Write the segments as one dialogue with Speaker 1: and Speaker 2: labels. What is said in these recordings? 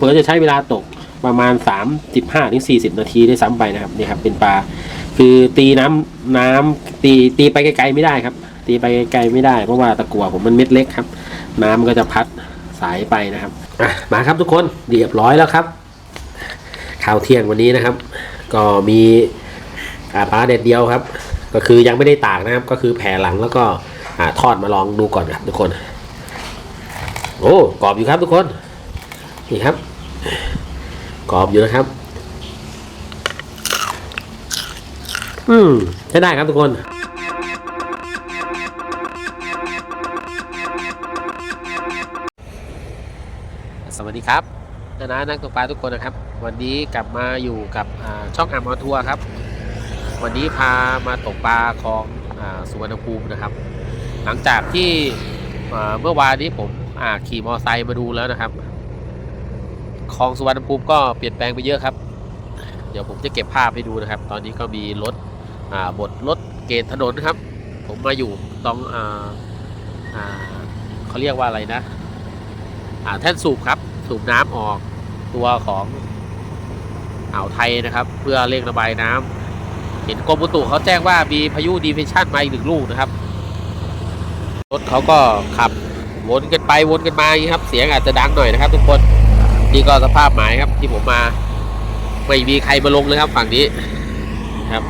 Speaker 1: เพื่อจะใช้เวลาตกประมาณ 35ถึง40 นาทีได้ซ้ำไปนะครับนี่ครับเป็นปลาคือตีน้ำน้ำตีตีไปไกลๆไม่ได้ครับ ตีไปไกลๆไม่ได้เพราะว่าตะกั่วผมมันเม็ดเล็กครับ น้ำมันก็จะพัดสายไปนะครับอะมาครับทุกคนเรียบร้อยแล้วครับข้าวเที่ยงวันนี้นะครับ ก็มีปลาเด็ดเดียวครับ ก็คือยังไม่ได้ตากนะครับ ก็คือแผ่หลังแล้วก็ทอดมาลองดูก่อนครับทุกคน โอ้กรอบอยู่ครับทุกคนนี่ครับ กรอบอยู่นะครับ อืมใช้ได้ครับทุกคนสวัสดีครับนานานักตกปลาทุกคนนะครับ วันนี้กลับมาอยู่กับช่องอ่ามอทัวร์ครับ วันนี้พามาตกปลาของอสุวรรณภูมินะครับ หลังจากที่เมื่อวานนี้ผมขี่มอไซค์มาดูแล้วนะครับ คลองสุวรรณภูมิก็เปลี่ยนแปลงไปเยอะครับ เดี๋ยวผมจะเก็บภาพให้ดูนะครับ ตอนนี้ก็มีรถบดรถเกณฑ์ถนนนะครับ ผมมาอยู่ตรงเขาเรียกว่าอะไรนะแท่นสูบครับ สูบน้ำออกตัวของอ่าวไทยนะครับ เพื่อเร่งระบายน้ำเห็นกรมอุตุเขาแจ้งว่ามีพายุดีเพรสชันมาอีกหนึ่งลูกนะครับ รถเขาก็ขับวนกันไปวนกันมาอย่างนี้ครับ เสียงอาจจะดังหน่อยนะครับทุกคน นี่ก็สภาพหมายครับที่ผมมา ไม่มีใครมาลงเลยครับฝั่งนี้ครับ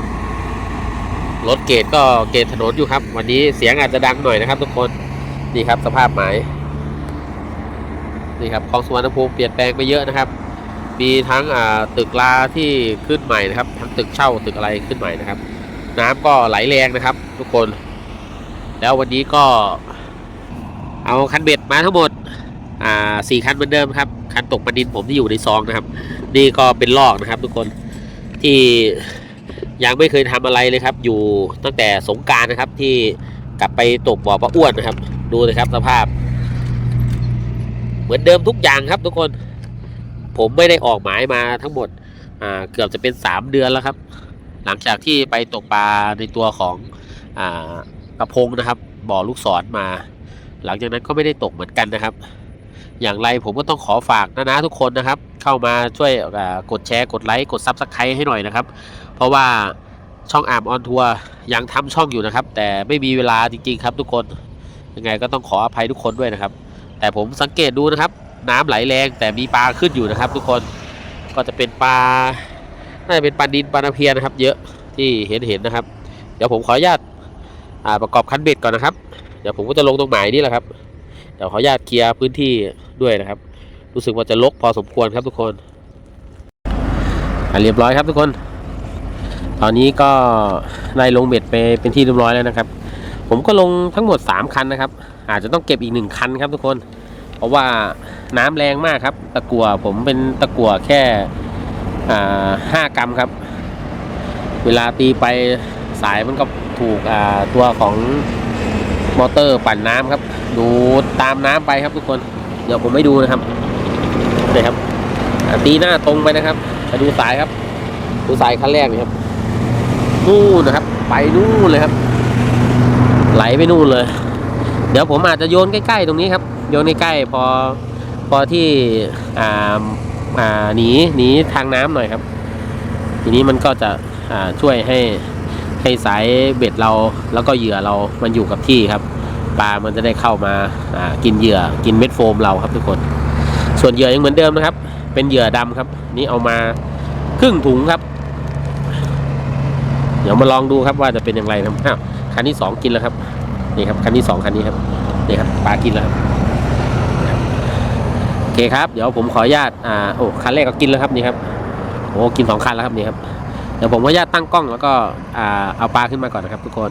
Speaker 1: รถเกตก็เกตถนนอยู่ครับ วันนี้เสียงอาจจะดังหน่อยนะครับ ทุกคนนี่ครับสภาพหมายนี่ครับคลองสุวรรณภูมิเปลี่ยนแปลงไปเยอะนะครับ มีทั้งอ่าตึกลาที่ขึ้นใหม่นะครับ ทั้งตึกเช่าตึกอะไรขึ้นใหม่นะครับ น้ำก็ไหลแรงนะครับ ทุกคน แล้ววันนี้ก็ เอาคันเบ็ดมาทั้งหมดอ่าสี่คันเหมือนเดิมครับ คันตกปลานินผมที่อยู่ในซองนะครับ นี่ก็เป็นลอกนะครับ ทุกคนที่ยังไม่เคยทำอะไรเลยครับ อยู่ตั้งแต่สงการนะครับ ที่กลับไปตกบ่อปลาอ้วนนะครับ ดูเลยครับสภาพ เหมือนเดิมทุกอย่างครับ ทุกคน ผมไม่ได้ออกหมายมาทั้งหมดเกือบจะเป็นสามเดือนแล้วครับ หลังจากที่ไปตกปลาในตัวของอกระพงนะครับ บ่อลูกศรมา หลังจากนั้นก็ไม่ได้ตกเหมือนกันนะครับ อย่างไรผมก็ต้องขอฝากนะนะทุกคนนะครับ เข้ามาช่วยกดแชร์กดไลค์กดซับสไครต์ให้หน่อยนะครับ เพราะว่าช่องอาร์มออนทัวร์ยังทำช่องอยู่นะครับ แต่ไม่มีเวลาจริงๆครับทุกคนยังไงก็ต้องขออภัยทุกคนด้วยนะครับ แต่ผมสังเกตดูนะครับ น้ำไหลแรงแต่มีปลาขึ้นอยู่นะครับ ทุกคนก็จะเป็นปลาน่าจะเป็นปลาดินปลาตะเพียนนะครับ เยอะที่เห็นเห็นนะครับ เดี๋ยวผมขออนุญาตประกอบคันเบ็ดก่อนนะครับ เดี๋ยวผมก็จะลงตรงหมายนี่แหละครับเดี๋ยวขออนุญาตเคลียร์พื้นที่ ด้วยนะครับ รู้สึกว่าจะลกพอสมควรครับทุกคนเรียบร้อยครับทุกคน ตอนนี้ก็ได้ลงเบ็ดไปเป็นที่เรียบร้อยแล้วนะครับ ผมก็ลงทั้งหมด 3 คันนะครับ อาจจะต้องเก็บอีก 1 คันครับทุกคน เพราะว่าน้ำแรงมากครับ ตะกั่วผมเป็นตะกั่วแค่ห้ากรัมครับ เวลาตีไปสายมันก็ถูกตัวของมอเตอร์ปั่นน้ำครับ ดูตามน้ำไปครับทุกคน ดี๋ยวผมไม่ดูนะครับนี่ครับตีหน้าตรงไปนะครับไปดูสายครับ ดูสายคันแรกนี่ครับนู่นนะครับ ไปนู่นเลยครับ ไหลไปนู่นเลย เดี๋ยวผมอาจจะโยนใกล้ๆตรงนี้ครับ โยนใกล้ๆพอพอที่อ่าอ่าหนีหนีทางน้ำหน่อยครับ ทีนี้มันก็จะอ่าช่วยให้ให้สายเบ็ดเราแล้วก็เหยื่อเรามันอยู่กับที่ครับ ปลามันจะได้เข้ามากินเหยื่อกินเม็ดโฟมเราครับทุกคน ส่วนเหยื่อยังเหมือนเดิมนะครับ เป็นเหยื่อดำครับ นี่เอามาครึ่งถุงครับ เดี๋ยวมาลองดูครับว่าจะเป็นอย่างไรนะครับอ้าวคันที่สองกินแล้วครับนี่ครับคันที่สองคันนี้ครับนี่ครับปลากินแล้วครับโอเคครับ เดี๋ยวผมขออนุญาตอ่าโอ้คันแรกก็กินแล้วครับนี่ครับโอ้กินสองคันแล้วครับนี่ครับเดี๋ยวผมขออนุญาตตั้งกล้องแล้วก็อ่าเอาปลาขึ้นมาก่อนนะครับ ทุกคน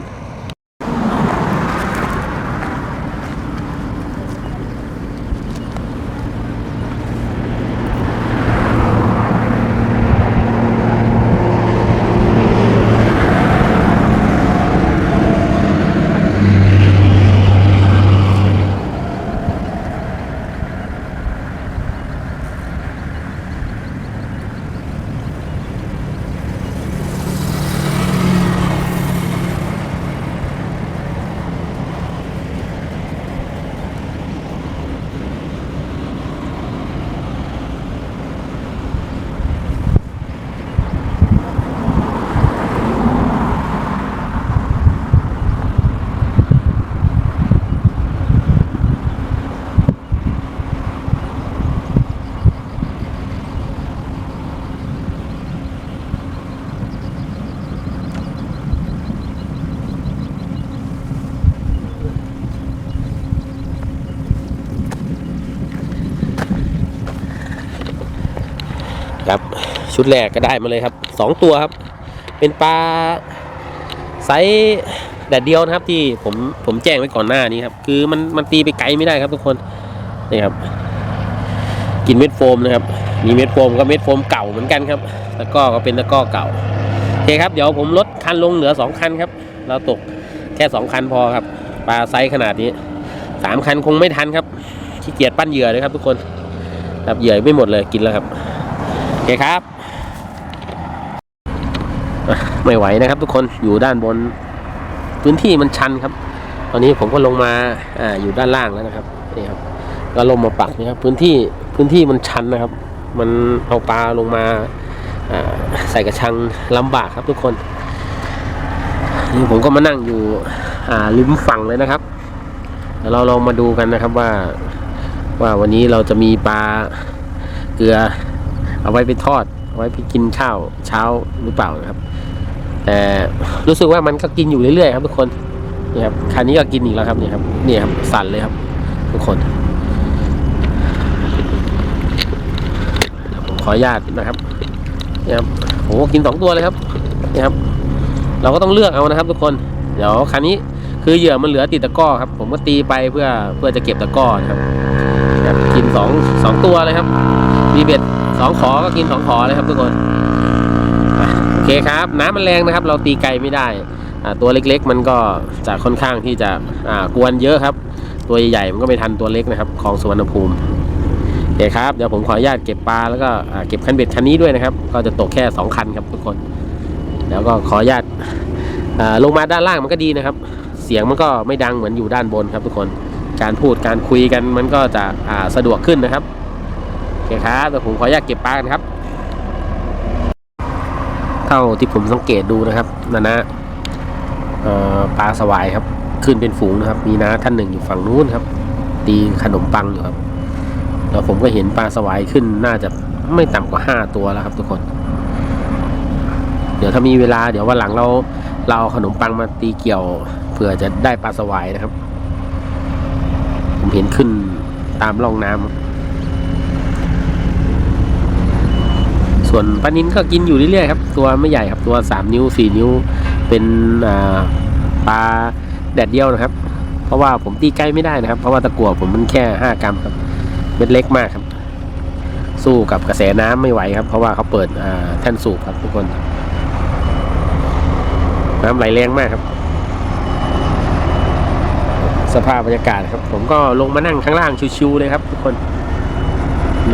Speaker 1: ชุดแรกก็ได้มาเลยครับสองตัวครับ เป็นปลาไซส์แดดเดียวนะครับ ที่ผมผมแจ้งไว้ก่อนหน้านี้ครับ คือมันมันตีไปไกลไม่ได้ครับทุกคนนี่ครับ กินเม็ดโฟมนะครับ มีเม็ดโฟมก็เม็ดโฟมเก่าเหมือนกันครับตะก้อก็เป็นตะก้อเก่าโอเคครับเดี๋ยวผมลดคันลงเหลือสองคันครับ เราตกแค่สองคันพอครับปลาไซส์ขนาดนี้สามคันคงไม่ทันครับขี้เกียจปั้นเหยื่อเลยครับทุกคนครับเหยื่อไม่หมดเลยกินแล้วครับโอเคครับ ไม่ไหวนะครับ ทุกคนอยู่ด้านบน พื้นที่มันชันครับ ตอนนี้ผมก็ลงมาอ่าอยู่ด้านล่างแล้วนะครับนี่ครับก็ลงมาปักนะครับพื้นที่พื้นที่มันชันนะครับ มันเอาปลาลงมาอ่าใส่กระชังลำบากครับทุกคนนี่ผมก็มานั่งอยู่อ่าริมฝั่งเลยนะครับเดี๋ยวเราลองมาดูกันนะครับว่า ว่าวันนี้เราจะมีปลาเกลือ เอาไว้ไปทอด เอาไว้ไปกินข้าวเช้าหรือเปล่านะครับ แต่รู้สึกว่ามันก็กินอยู่เรื่อยๆครับทุกคนนี่ครับคันนี้ก็กินอีกแล้วครับนี่ครับนี่ครับสั่นเลยครับ ทุกคนผมขออนุญาตนะครับนี่ครับโอ้กินสองตัวเลยครับนี่ครับ เราก็ต้องเลือกเอานะครับ ทุกคนเดี๋ยวคันนี้คือเหยื่อมันเหลือติดตะก้อครับ ผมก็ตีไปเพื่อเพื่อจะเก็บตะก้อนะครับกินสองสองตัวเลยครับ มีเบ็ดสองขอก็กินสองขอเลยครับทุกคน เคครับ น้ำมันแรงนะครับ เราตีไกลไม่ได้ ตัวเล็กๆ มันก็จะค่อนข้างที่จะกวนเยอะครับ ตัวใหญ่ๆมันก็ไม่ทันตัวเล็กนะครับ ของสุวรรณภูมิโอเคครับ เดี๋ยวผมขออนุญาตเก็บปลาแล้วก็เก็บคันเบ็ดคันนี้ด้วยนะครับ ก็จะตกแค่ 2 คันครับทุกคน แล้วก็ขออนุญาตลงมาด้านล่างมันก็ดีนะครับ เสียงมันก็ไม่ดังเหมือนอยู่ด้านบนครับทุกคน การพูดการคุยกันมันก็จะสะดวกขึ้นนะครับโอเคครับเดี๋ยวผมขออนุญาตเก็บปลากันครับ เท่าที่ผมสังเกตดูนะครับนะนะปลาสวายครับ ขึ้นเป็นฝูงนะครับ มีน้าท่านหนึ่งอยู่ฝั่งนู้นครับ ตีขนมปังอยู่ครับแล้วผมก็เห็นปลาสวายขึ้นน่าจะไม่ต่ำกว่าห้าตัวแล้วครับทุกคน เดี๋ยวถ้ามีเวลาเดี๋ยววันหลังเราเราเอาขนมปังมาตีเกี่ยวเผื่อจะได้ปลาสวายนะครับ ผมเห็นขึ้นตามร่องน้ำครับ ส่วนปลานินก็กินอยู่เรื่อยๆครับตัวไม่ใหญ่ครับตัวสามนิ้วสี่นิ้ว เป็นปลาแดดเดียวนะครับ เพราะว่าผมตีใกล้ไม่ได้นะครับ เพราะว่าตะกั่วผมมันแค่ห้ากรัมครับเม็ดเล็กมากครับ สู้กับกระแสน้ำไม่ไหวครับ เพราะว่าเขาเปิดอ่าแท่นสูบครับทุกคน น้ำไหลแรงมากครับ สภาพบรรยากาศครับ ผมก็ลงมานั่งข้างล่างชิวๆเลยครับ ทุกคน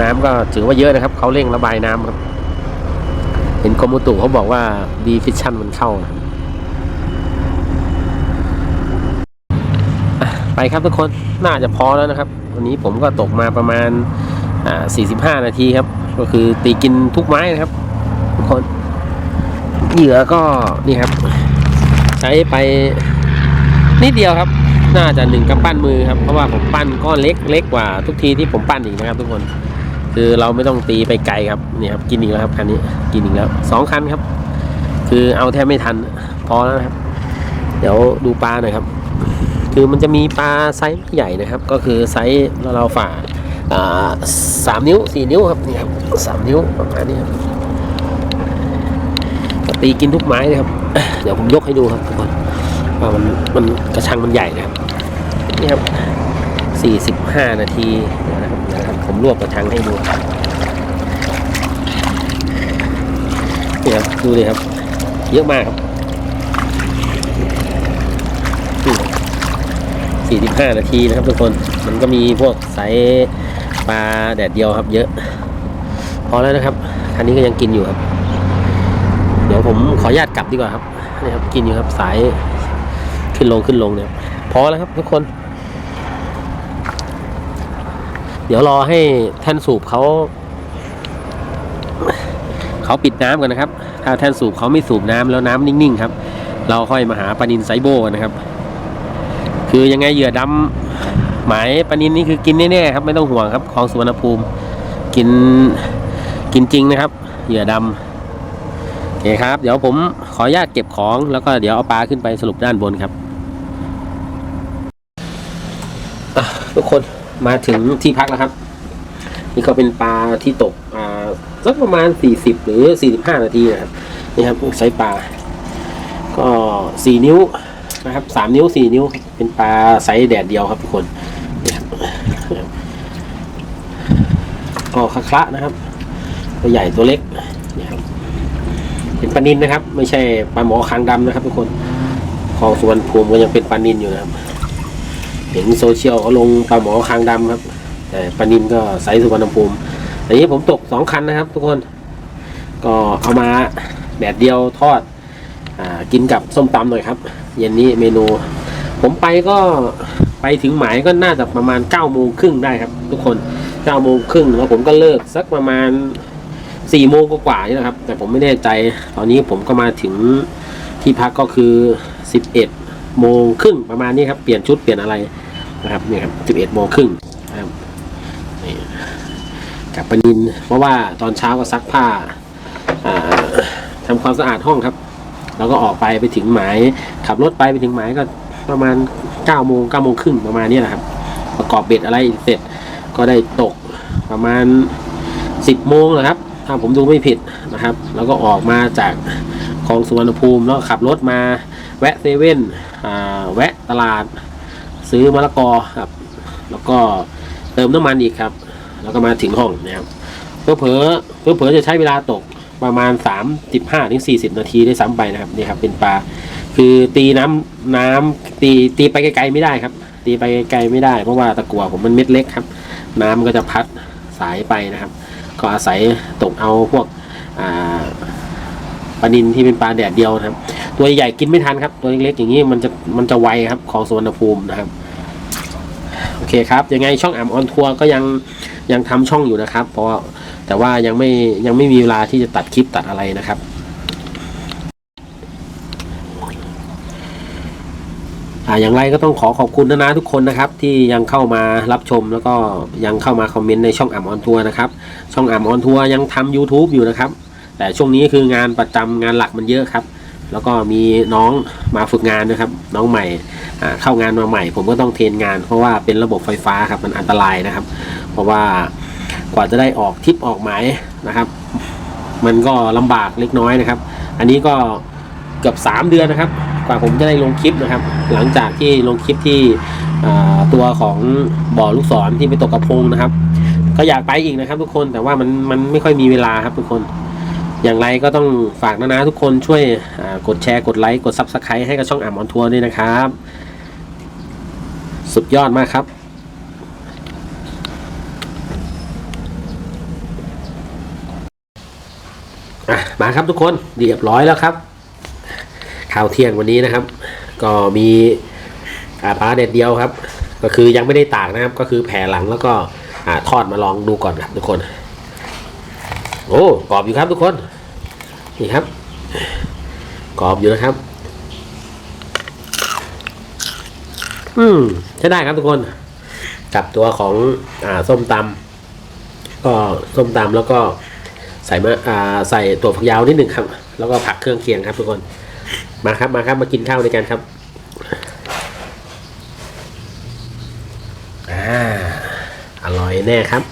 Speaker 1: น้ำก็ถือว่าเยอะนะครับ เขาเร่งระบายน้ำครับ ห็นกรมอุตุเขาบอกว่าดีฟิชชั่นมันเข้าไปครับทุกคนน่าจะพอแล้วนะครับ วันนี้ผมก็ตกมาประมาณ 45 นาทีครับ ก็คือตีกินทุกไม้นะครับ ทุกคนเหยื่อก็นี่ครับ ใช้ไปนิดเดียวครับ น่าจะหนึ่งกำปั้นมือครับ เพราะว่าผมปั้นก้อนเล็กเล็กกว่าทุกทีที่ผมปั้นอีกนะครับทุกคน คือเราไม่ต้องตีไปไกลครับนี่ครับ กินอีกแล้วครับคันนี้กินอีกแล้วสองคันครับ คือเอาแทบไม่ทันพอแล้วครับ เดี๋ยวดูปลาหน่อยครับ คือมันจะมีปลาไซส์ไม่ใหญ่นะครับ ก็คือไซส์เราฝ่าอ่าสามนิ้วสี่นิ้วครับนี่ครับสามนิ้วประมาณนี้ครับตีกินทุกไม้เลยครับ เดี๋ยวผมยกให้ดูครับทุกคนว่ามันมันกระชังมันใหญ่นะครับนี่ครับ สี่สิบห้านาทีนะครับนะครับผมรวบกระชังให้ดูนี่ครับดูเลยครับ เยอะมากครับสี่สิบห้านาทีนะครับทุกคนมันก็มีพวกไซส์ปลาแดดเดียวครับเยอะ พอแล้วนะครับคันนี้ก็ยังกินอยู่ครับ เดี๋ยวผมขออนุญาตกลับดีกว่าครับนี่ครับ กินอยู่ครับสายขึ้นลงขึ้นลงเนี่ยพอแล้วครับทุกคน เดี๋ยวรอให้แท่นสูบเขาเขาปิดน้ำกันนะครับ ถ้าแท่นสูบเขาไม่สูบน้ำแล้วน้ำนิ่งๆครับ เราค่อยมาหาปลานินไซโบกันนะครับ คือยังไงเหยื่อดำหมายปลานินนี่คือกินแน่ๆครับ ไม่ต้องห่วงครับของสุวรรณภูมิ กินกินจริงนะครับ เหยื่อดำโอเคครับ เดี๋ยวผมขออนุญาตเก็บของ แล้วก็เดี๋ยวเอาปลาขึ้นไปสรุปด้านบนครับทุกคน มาถึงที่พักแล้วครับ นี่ก็เป็นปลาที่ตกอ่าสักประมาณ40หรือ45นาทีนะครับนี่ครับไซส์ปลา ก็4นิ้วนะครับ3นิ้ว4นิ้ว เป็นปลาไซส์แดดเดียวครับทุกคนก็คละนะครับ ตัวใหญ่ตัวเล็กนี่ครับเป็นปลานินนะครับ ไม่ใช่ปลาหมอคางดำนะครับทุกคนคลองสวรรณภูมิก็ยังเป็นปลานินอยู่นะครับ เห็นโซเชียลเขาลงปลาหมอคางดำครับ แต่ปลานินก็ไซส์สุวรรณภูมิอันนี้ผมตกสองคันนะครับ ทุกคน ก็เอามาแดดเดียวทอดอกินกับส้มตำหน่อยครับ เย็นนี้เมนู ผมไปก็ไปถึงหมายก็น่าจะประมาณ9ก้าโมงครึ่งได้ครับ ทุกคน9ก้าโมงครึ่งแล้วผมก็เลิกสักประมาณ4ี่โมงกว่าๆนี่นะครับ แต่ผมไม่แน่ใจ ตอนนี้ผมก็มาถึงที่พักก็คือ 11โมงครึ่งประมาณนี้ครับ เปลี่ยนชุดเปลี่ยนอะไร นะครับนี่ครับ11โมงครึ่งนะครับนี่กับปนิน เพราะว่าตอนเช้าก็ซักผ้าอ่าทำความสะอาดห้องครับ แล้วก็ออกไปไปถึงหมาย ขับรถไปไปถึงหมายก็ประมาณ9โมง9โมงครึ่งประมาณนี้แหละครับ ประกอบเบ็ดอะไรเสร็จก็ได้ตกประมาณ10โมงนะครับ ถ้าผมดูไม่ผิดนะครับ แล้วก็ออกมาจากคลองสุวรรณภูมิแล้วขับรถมาแวะเซเว่นแวะตลาด ซื้อมะละกอครับ แล้วก็เติมน้ำมันอีกครับ แล้วก็มาถึงห้องนะครับเพื่อเผลอเพื่อเผลอจะใช้เวลาตกประมาณ 35ถึง40 นาทีได้ซ้ำไปนะครับนี่ครับเป็นปลาคือตีน้ำน้ำตีตีไปไกลๆไม่ได้ครับ ตีไปไกลๆไม่ได้เพราะว่าตะกั่วผมมันเม็ดเล็กครับ น้ำก็จะพัดสายไปนะครับ ก็อาศัยตกเอาพวกอ่า ปลานินที่เป็นปลาแดดเดียวนะครับ ตัวใหญ่กินไม่ทันครับ ตัวเล็กๆอย่างนี้มันจะมันจะไวครับของสวนภูมินะครับโอเคครับยังไงช่องอ่ำออนทัวร์ก็ยังยังทำช่องอยู่นะครับ เพราะแต่ว่ายังไม่ยังไม่มีเวลาที่จะตัดคลิปตัดอะไรนะครับอ่าอย่างไรก็ต้องขอขอบคุณนะนะทุกคนนะครับ ที่ยังเข้ามารับชมแล้วก็ยังเข้ามาคอมเมนต์ในช่องอ่ำออนทัวร์นะครับ ช่องอ่ำออนทัวร์ยังทำ YouTube อยู่นะครับ แต่ช่วงนี้คืองานประจำงานหลักมันเยอะครับ แล้วก็มีน้องมาฝึกงานนะครับ น้องใหม่เข้างานมาใหม่ ผมก็ต้องเทรนงาน เพราะว่าเป็นระบบไฟฟ้าครับมันอันตรายนะครับ เพราะว่ากว่าจะได้ออกทิปออกหมายนะครับ มันก็ลำบากเล็กน้อยนะครับ อันนี้ก็เกือบ 3 เดือนนะครับ กว่าผมจะได้ลงคลิปนะครับ หลังจากที่ลงคลิปที่ตัวของบ่อลูกศรที่ไปตกกระพงนะครับ ก็อยากไปอีกนะครับ ทุกคนแต่ว่ามันมันไม่ค่อยมีเวลาครับทุกคน อย่างไรก็ต้องฝากนะนะทุกคนช่วยกดแชร์กดไลค์กดซับสไครต์ให้กับช่องอ่ำออนทัวร์ด้วยนะครับ สุดยอดมากครับมาครับทุกคนเรียบร้อยแล้วครับข้าวเที่ยงวันนี้นะครับ ก็มีปลาเด็ดเดียวครับ ก็คือยังไม่ได้ตากนะครับ ก็คือแผ่หลังแล้วก็อทอดมาลองดูก่อนครับทุกคน โอ้กรอบอยู่ครับทุกคน นี่ครับ กรอบอยู่นะครับ อืมใช้ได้ครับทุกคน กับตัวของอ่าส้มตำก็ส้มตำแล้วก็ใส่มะอ่าใส่ตัวฝักยาวนิดหนึ่งครับ แล้วก็ผักเครื่องเคียงครับ ทุกคน มาครับมาครับมากินข้าวด้วยกันครับอ่าอร่อยแน่ครับ